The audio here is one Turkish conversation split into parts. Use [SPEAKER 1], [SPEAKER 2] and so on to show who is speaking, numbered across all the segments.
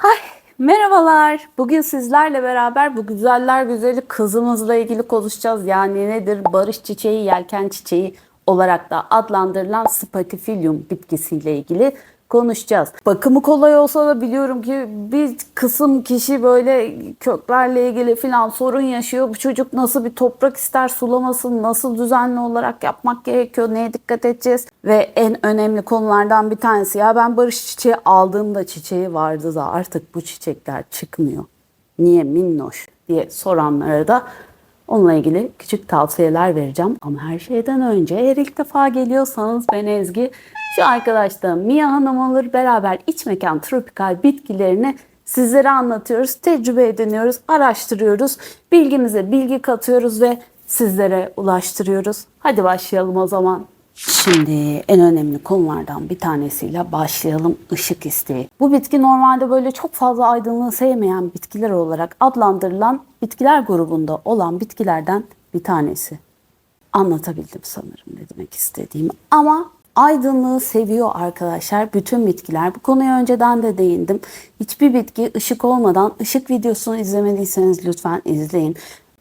[SPEAKER 1] Hay, merhabalar. Bugün sizlerle beraber bu güzeller güzeli kızımızla ilgili konuşacağız. Yani nedir? Barış çiçeği, yelken çiçeği olarak da adlandırılan Spatifilium bitkisiyle ilgili konuşacağız. Bakımı kolay olsa da biliyorum ki bir kısım kişi böyle köklerle ilgili falan sorun yaşıyor. Bu çocuk nasıl bir toprak ister, sulamasını nasıl düzenli olarak yapmak gerekiyor, neye dikkat edeceğiz? Ve en önemli konulardan bir tanesi ya ben barış çiçeği aldığımda çiçeği vardı da artık bu çiçekler çıkmıyor. Niye minnoş diye soranlara da Onunla ilgili küçük tavsiyeler vereceğim. Ama her şeyden önce eğer ilk defa geliyorsanız ben Ezgi. Şu arkadaşla Mia Hanım alır beraber iç mekan tropikal bitkilerini sizlere anlatıyoruz. Tecrübe ediniyoruz, araştırıyoruz. Bilgimize bilgi katıyoruz ve sizlere ulaştırıyoruz. Hadi başlayalım o zaman. Şimdi en önemli konulardan bir tanesiyle başlayalım ışık isteği. Bu bitki normalde böyle çok fazla aydınlığı sevmeyen bitkiler olarak adlandırılan bitkiler grubunda olan bitkilerden bir tanesi. Anlatabildim sanırım ne demek istediğimi. Ama aydınlığı seviyor arkadaşlar bütün bitkiler. Bu konuya önceden de değindim. Hiçbir bitki ışık olmadan ışık videosunu izlemediyseniz lütfen izleyin.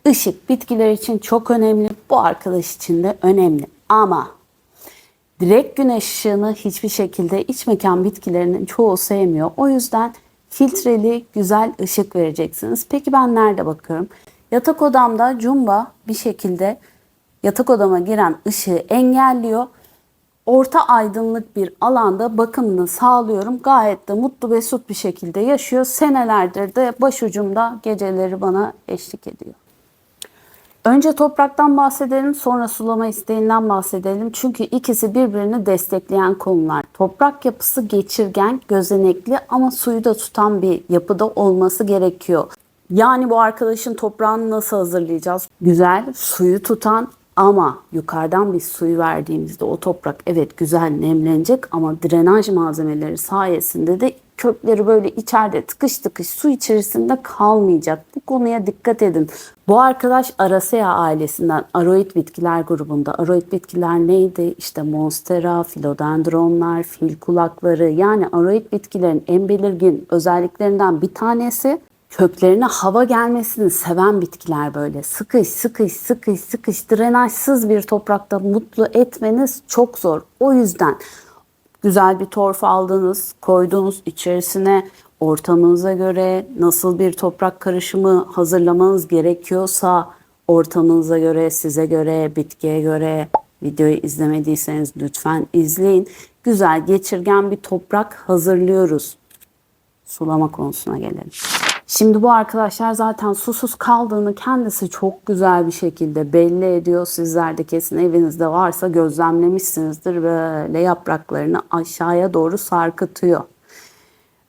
[SPEAKER 1] Işık bitkiler için çok önemli. Bu arkadaş için de önemli. Ama direkt güneş ışığını hiçbir şekilde iç mekan bitkilerinin çoğu sevmiyor. O yüzden filtreli güzel ışık vereceksiniz. Peki ben nerede bakıyorum? Yatak odamda Jumba bir şekilde yatak odama giren ışığı engelliyor. Orta aydınlık bir alanda bakımını sağlıyorum. Gayet de mutlu mesut bir şekilde yaşıyor. Senelerdir de başucumda geceleri bana eşlik ediyor. Önce topraktan bahsedelim, sonra sulama isteğinden bahsedelim. Çünkü ikisi birbirini destekleyen konular. Toprak yapısı geçirgen, gözenekli ama suyu da tutan bir yapıda olması gerekiyor. Yani bu arkadaşın toprağını nasıl hazırlayacağız? Güzel, suyu tutan ama yukarıdan bir suyu verdiğimizde o toprak evet güzel nemlenecek ama drenaj malzemeleri sayesinde de kökleri böyle içeride tıkış tıkış su içerisinde kalmayacak. Bu konuya dikkat edin. Bu arkadaş Aracea ailesinden aroid bitkiler grubunda. Aroid bitkiler neydi? İşte monstera, filodendronlar, fil kulakları yani aroid bitkilerin en belirgin özelliklerinden bir tanesi köklerine hava gelmesini seven bitkiler böyle sıkış sıkış sıkış sıkış drenajsız bir toprakta mutlu etmeniz çok zor. O yüzden güzel bir torf aldınız, koydunuz içerisine ortamınıza göre nasıl bir toprak karışımı hazırlamanız gerekiyorsa ortamınıza göre, size göre, bitkiye göre videoyu izlemediyseniz lütfen izleyin. Güzel geçirgen bir toprak hazırlıyoruz. Sulama konusuna gelelim. Şimdi bu arkadaşlar zaten susuz kaldığını kendisi çok güzel bir şekilde belli ediyor. Sizler de kesin evinizde varsa gözlemlemişsinizdir. Böyle yapraklarını aşağıya doğru sarkıtıyor.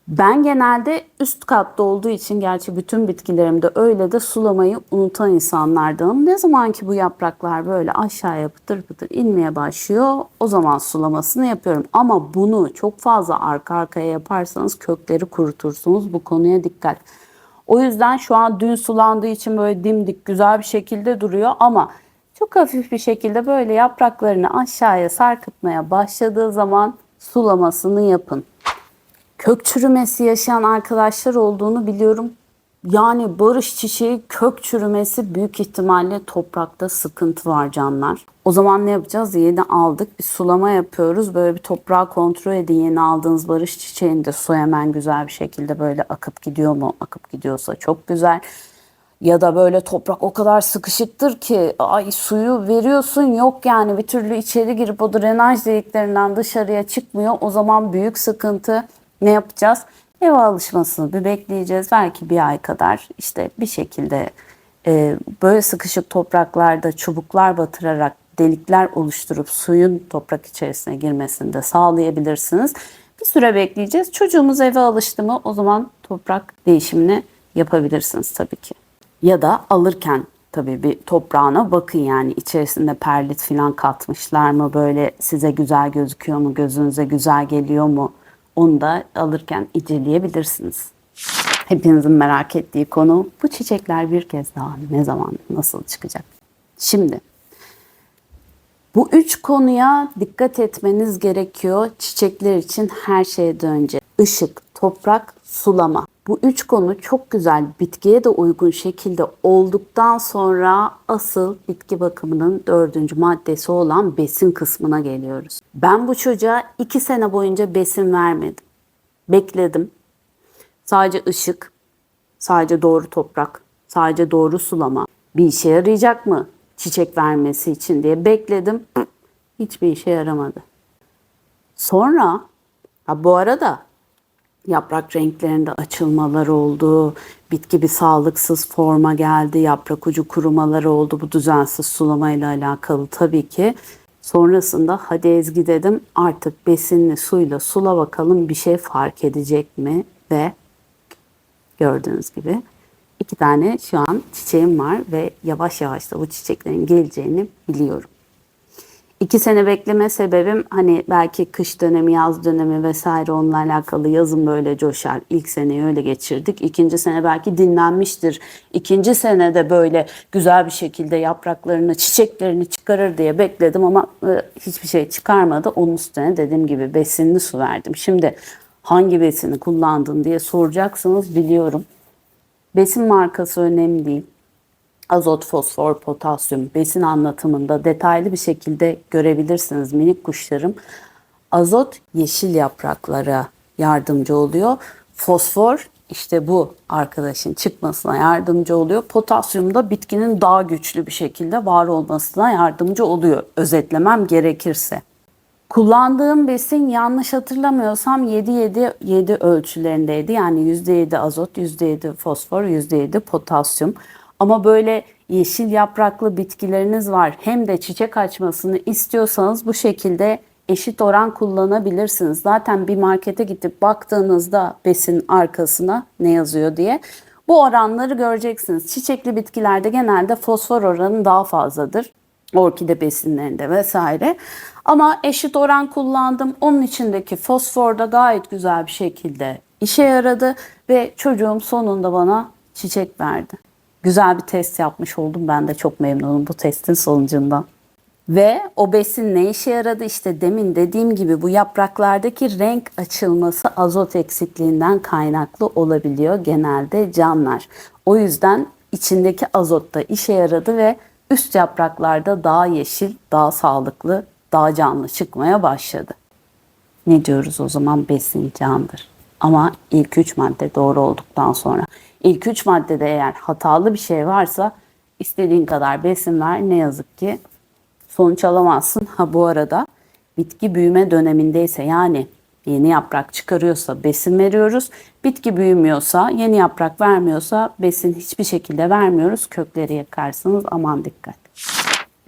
[SPEAKER 1] Ben genelde üst katta olduğu için gerçi bütün bitkilerimde öyle de sulamayı unutan insanlardanım. Ne zaman ki bu yapraklar böyle aşağıya pıtır pıtır inmeye başlıyor o zaman sulamasını yapıyorum. Ama bunu çok fazla arka arkaya yaparsanız kökleri kurutursunuz. Bu konuya dikkat. O yüzden şu an dün sulandığı için böyle dimdik güzel bir şekilde duruyor ama çok hafif bir şekilde böyle yapraklarını aşağıya sarkıtmaya başladığı zaman sulamasını yapın. Kök çürümesi yaşayan arkadaşlar olduğunu biliyorum. Yani barış çiçeği kök çürümesi büyük ihtimalle toprakta sıkıntı var canlar. O zaman ne yapacağız? Yeni aldık bir sulama yapıyoruz. Böyle bir toprağı kontrol edin. Yeni aldığınız barış çiçeğinde su hemen güzel bir şekilde böyle akıp gidiyor mu? Akıp gidiyorsa çok güzel. Ya da böyle toprak o kadar sıkışıktır ki ay suyu veriyorsun yok yani bir türlü içeri girip o drenaj deliklerinden dışarıya çıkmıyor. O zaman büyük sıkıntı. Ne yapacağız? Eve alışmasını bir bekleyeceğiz. Belki bir ay kadar işte bir şekilde e, böyle sıkışık topraklarda çubuklar batırarak delikler oluşturup suyun toprak içerisine girmesini de sağlayabilirsiniz. Bir süre bekleyeceğiz. Çocuğumuz eve alıştı mı o zaman toprak değişimini yapabilirsiniz tabii ki. Ya da alırken tabii bir toprağına bakın yani içerisinde perlit falan katmışlar mı böyle size güzel gözüküyor mu gözünüze güzel geliyor mu onu da alırken inceleyebilirsiniz. Hepinizin merak ettiği konu bu çiçekler bir kez daha ne zaman nasıl çıkacak? Şimdi bu üç konuya dikkat etmeniz gerekiyor çiçekler için her şeyden önce. Işık, toprak, sulama. Bu üç konu çok güzel bitkiye de uygun şekilde olduktan sonra asıl bitki bakımının dördüncü maddesi olan besin kısmına geliyoruz. Ben bu çocuğa iki sene boyunca besin vermedim. Bekledim. Sadece ışık, sadece doğru toprak, sadece doğru sulama. Bir işe yarayacak mı çiçek vermesi için diye bekledim. Hiçbir işe yaramadı. Sonra ha bu arada yaprak renklerinde açılmalar oldu. Bitki bir sağlıksız forma geldi. Yaprak ucu kurumaları oldu. Bu düzensiz sulamayla alakalı tabii ki. Sonrasında hadi Ezgi dedim artık besinli suyla sula bakalım bir şey fark edecek mi? Ve gördüğünüz gibi iki tane şu an çiçeğim var ve yavaş yavaş da bu çiçeklerin geleceğini biliyorum. İki sene bekleme sebebim hani belki kış dönemi, yaz dönemi vesaire onunla alakalı yazın böyle coşar. İlk seneyi öyle geçirdik. İkinci sene belki dinlenmiştir. İkinci sene de böyle güzel bir şekilde yapraklarını, çiçeklerini çıkarır diye bekledim ama e, hiçbir şey çıkarmadı. Onun üstüne dediğim gibi besinli su verdim. Şimdi hangi besini kullandın diye soracaksınız biliyorum. Besin markası önemli değil azot, fosfor, potasyum besin anlatımında detaylı bir şekilde görebilirsiniz minik kuşlarım. Azot yeşil yapraklara yardımcı oluyor. Fosfor işte bu arkadaşın çıkmasına yardımcı oluyor. Potasyum da bitkinin daha güçlü bir şekilde var olmasına yardımcı oluyor. Özetlemem gerekirse. Kullandığım besin yanlış hatırlamıyorsam 7-7-7 ölçülerindeydi. Yani %7 azot, %7 fosfor, %7 potasyum. Ama böyle yeşil yapraklı bitkileriniz var. Hem de çiçek açmasını istiyorsanız bu şekilde eşit oran kullanabilirsiniz. Zaten bir markete gidip baktığınızda besin arkasına ne yazıyor diye bu oranları göreceksiniz. Çiçekli bitkilerde genelde fosfor oranı daha fazladır. Orkide besinlerinde vesaire. Ama eşit oran kullandım. Onun içindeki fosfor da gayet güzel bir şekilde işe yaradı ve çocuğum sonunda bana çiçek verdi. Güzel bir test yapmış oldum. Ben de çok memnunum bu testin sonucundan. Ve o besin ne işe yaradı? İşte demin dediğim gibi bu yapraklardaki renk açılması azot eksikliğinden kaynaklı olabiliyor genelde canlar. O yüzden içindeki azot da işe yaradı ve üst yapraklarda daha yeşil, daha sağlıklı, daha canlı çıkmaya başladı. Ne diyoruz o zaman besin candır. Ama ilk üç madde doğru olduktan sonra. İlk üç maddede eğer hatalı bir şey varsa istediğin kadar besin ver ne yazık ki sonuç alamazsın. Ha bu arada bitki büyüme dönemindeyse yani yeni yaprak çıkarıyorsa besin veriyoruz. Bitki büyümüyorsa, yeni yaprak vermiyorsa besin hiçbir şekilde vermiyoruz. Kökleri yakarsınız aman dikkat.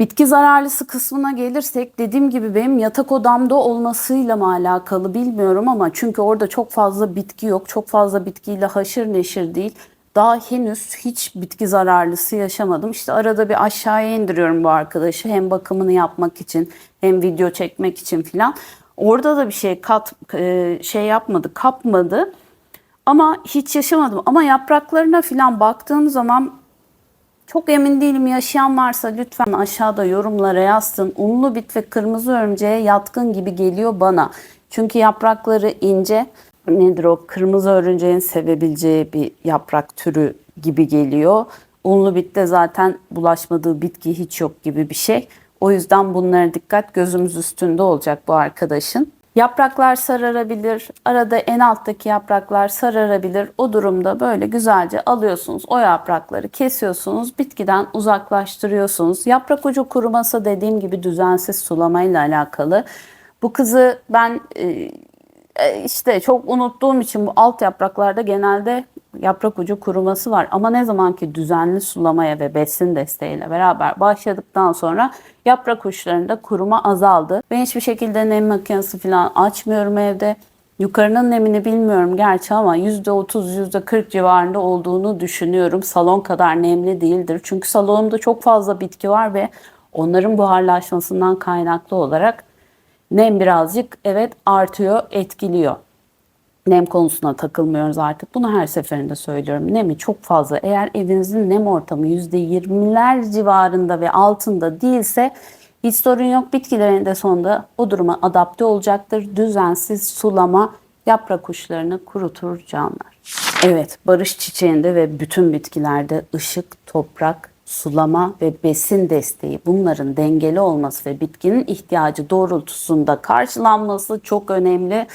[SPEAKER 1] Bitki zararlısı kısmına gelirsek dediğim gibi benim yatak odamda olmasıyla mı alakalı bilmiyorum ama çünkü orada çok fazla bitki yok. Çok fazla bitkiyle haşır neşir değil. Daha henüz hiç bitki zararlısı yaşamadım. İşte arada bir aşağıya indiriyorum bu arkadaşı hem bakımını yapmak için hem video çekmek için filan. Orada da bir şey kat e, şey yapmadı, kapmadı. Ama hiç yaşamadım. Ama yapraklarına filan baktığım zaman çok emin değilim yaşayan varsa lütfen aşağıda yorumlara yazsın. Unlu bit ve kırmızı örümceğe yatkın gibi geliyor bana. Çünkü yaprakları ince. Nedir o? Kırmızı örümceğin sevebileceği bir yaprak türü gibi geliyor. Unlu bitte zaten bulaşmadığı bitki hiç yok gibi bir şey. O yüzden bunlara dikkat gözümüz üstünde olacak bu arkadaşın. Yapraklar sararabilir. Arada en alttaki yapraklar sararabilir. O durumda böyle güzelce alıyorsunuz. O yaprakları kesiyorsunuz. Bitkiden uzaklaştırıyorsunuz. Yaprak ucu kuruması dediğim gibi düzensiz sulamayla alakalı. Bu kızı ben e, işte çok unuttuğum için bu alt yapraklarda genelde yaprak ucu kuruması var. Ama ne zaman ki düzenli sulamaya ve besin desteğiyle beraber başladıktan sonra yaprak uçlarında kuruma azaldı. Ben hiçbir şekilde nem makinesi falan açmıyorum evde. Yukarının nemini bilmiyorum gerçi ama %30, %40 civarında olduğunu düşünüyorum. Salon kadar nemli değildir. Çünkü salonumda çok fazla bitki var ve onların buharlaşmasından kaynaklı olarak nem birazcık evet artıyor, etkiliyor nem konusuna takılmıyoruz artık. Bunu her seferinde söylüyorum. Nemi çok fazla. Eğer evinizin nem ortamı %20'ler civarında ve altında değilse hiç sorun yok. Bitkilerin de sonunda o duruma adapte olacaktır. Düzensiz sulama yaprak uçlarını kurutur canlar. Evet, barış çiçeğinde ve bütün bitkilerde ışık, toprak, sulama ve besin desteği bunların dengeli olması ve bitkinin ihtiyacı doğrultusunda karşılanması çok önemli.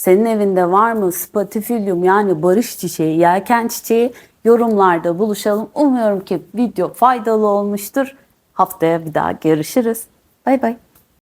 [SPEAKER 1] Senin evinde var mı spatifilium yani barış çiçeği, yelken çiçeği yorumlarda buluşalım. Umuyorum ki video faydalı olmuştur. Haftaya bir daha görüşürüz. Bay bay.